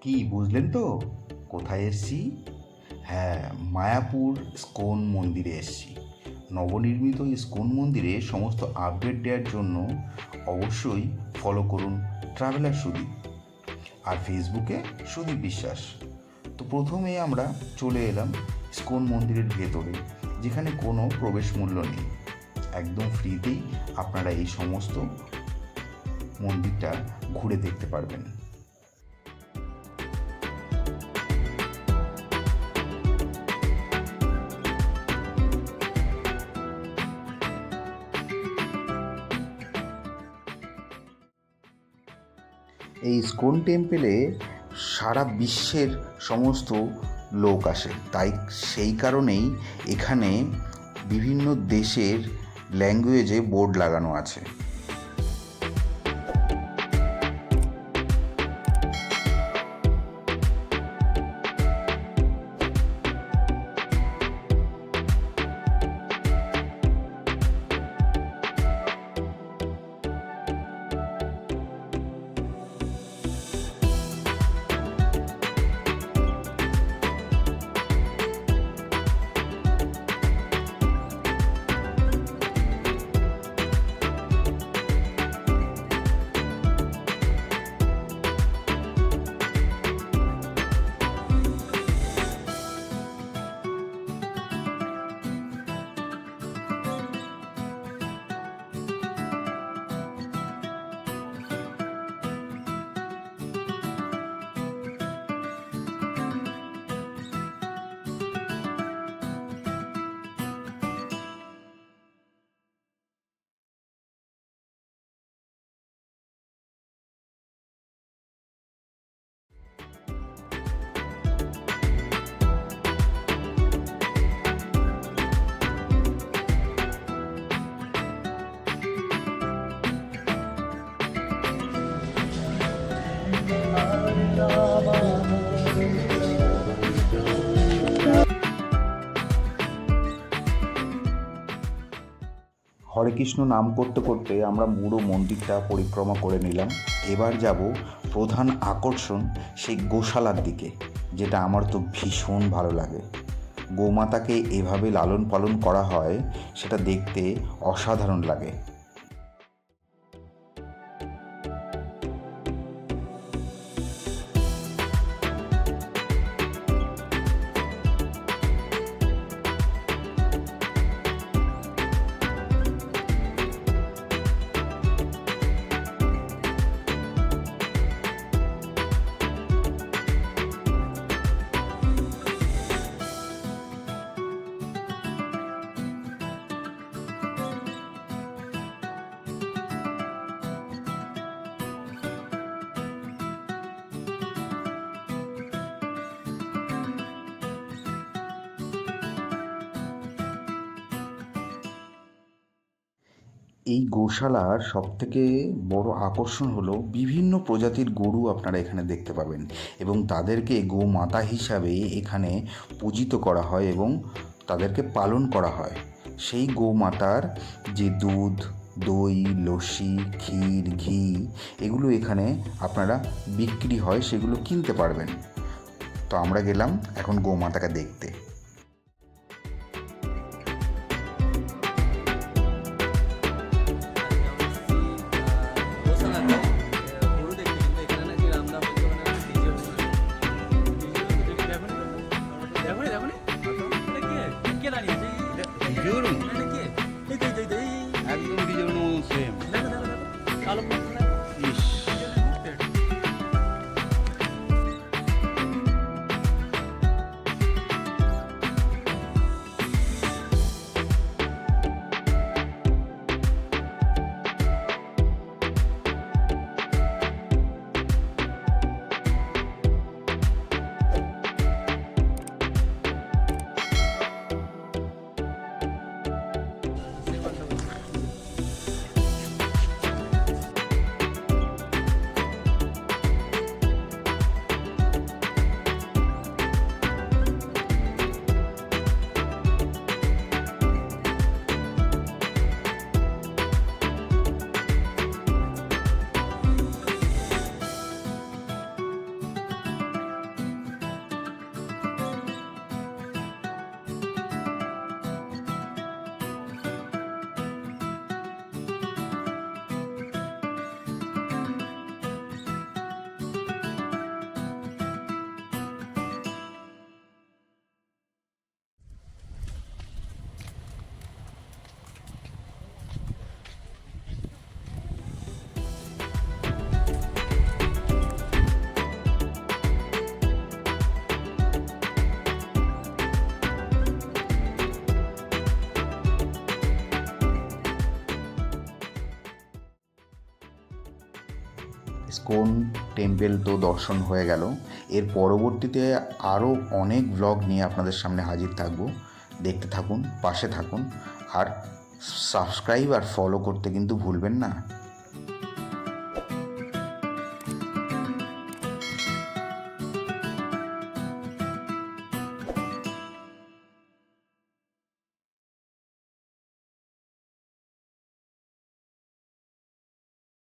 কি বুঝলেন তো? কোথায় এসছি? হ্যাঁ মায়াপুর স্কোন মন্দিরে এসছি। নবনির্মিত স্কোন মন্দিরে সমস্ত আপডেট দেওয়ার জন্য অবশ্যই ফলো করুন ট্রাভেলার সুদীপ আর ফেসবুকে সুদীপ বিশ্বাস। তো প্রথমে আমরা চলে এলাম স্কোন মন্দিরের ভেতরে, যেখানে কোনো প্রবেশ মূল্য নেই। একদম ফ্রিতেই আপনারা এই সমস্ত মন্দিরটা ঘুরে দেখতে পারবেন। এই স্কোন টেম্পেলে সারা বিশ্বের সমস্ত লোক আসে। তাই সেই কারণেই এখানে বিভিন্ন দেশের ল্যাঙ্গুয়েজে বোর্ড লাগানো আছে। হরে কৃষ্ণ নাম করতে করতে আমরা পুরো মন্দিরটা পরিক্রমা করে নিলাম। এবার যাব প্রধান আকর্ষণ সেই গোশালার দিকে, যেটা আমার তো ভীষণ ভালো লাগে। গোমাতাকে এভাবে লালন পালন করা হয়, সেটা দেখতে অসাধারণ লাগে। এই গোশালার সবথেকে বড় আকর্ষণ হলো বিভিন্ন প্রজাতির গরু আপনারা এখানে দেখতে পাবেন এবং তাদেরকে গোমাতা হিসাবে এখানে পূজিত করা হয় এবং তাদেরকে পালন করা হয়। সেই গোমাতার যে দুধ, দই, লস্যি, ক্ষীর, ঘি, এগুলো এখানে আপনারা বিক্রি হয়, সেগুলো কিনতে পারবেন। তো আমরা গেলাম এখন গোমাতাকে দেখতে। একদম ইস্কন টেম্পেল তো দর্শন হয়ে গেল। এর পরবর্তীতে আরও অনেক ব্লগ নিয়ে আপনাদের সামনে হাজির থাকব। দেখতে থাকুন, পাশে থাকুন, আর সাবস্ক্রাইব আর ফলো করতে কিন্তু ভুলবেন না।